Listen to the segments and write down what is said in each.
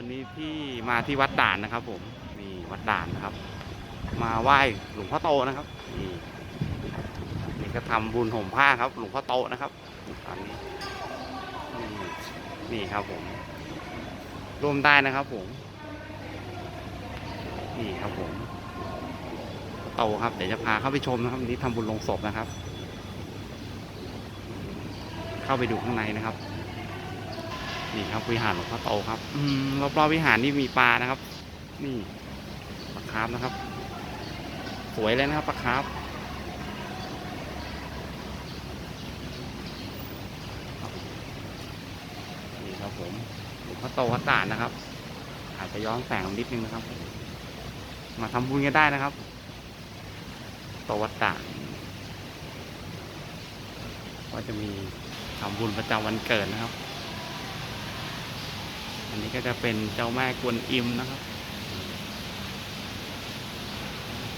วันนี้ที่มาที่วัดด่านนะครับ ผมนี่วัดด่านนะครับ มาไหว้หลวงพ่อโตนะครับนี่นี่ก็ทำบุญห่มผ้าครับ หลวงพ่อโตนะครับตอนนี้นี่นี่ครับผมร่วมได้นะครับ ผม นี่ครับผมโตครับเดี๋ยวจะพาเข้าไปชมนะครับวันนี้ทำบุญลงศพนะครับ เข้าไปดูข้างในนะครับ นี่ครับวิหารหลวงพ่อโตครับ อืมรอบๆวิหารนี่มีปลานะครับ นี่ปลาคาร์ฟนะครับ สวยเลยนะครับปลาคาร์ฟนี่ครับผมหลวงพ่อโตวัดด่านนะครับ อาจจะย้อนแสงนิดนึงนะครับ มาทำบุญกันได้นะครับ โตวัดด่านก็จะมีทำบุญประจำวันเกิดนะครับ อันนี้ก็จะเป็นเจ้าแม่กวนอิมนะครับ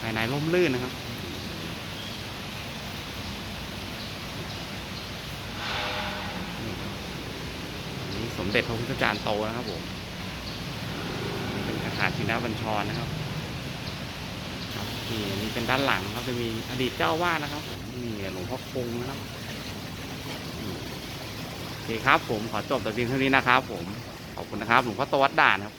ภายในร่มรื่นนะครับนี่ครับอันนี้สมเด็จพระพุทธจารย์โตนะครับผมเป็นอาคารชินาบัญชรนะครับนี่อันนี้เป็นด้านหลังครับจะมีอดีตเจ้าวาดนะครับผมนี่หลวงพ่อคงนะครับโอเคครับผมขอจบแต่เพียงเท่านี้นะครับผม ขอบคุณนะครับหลวงพ่อโตวัดด่านครับ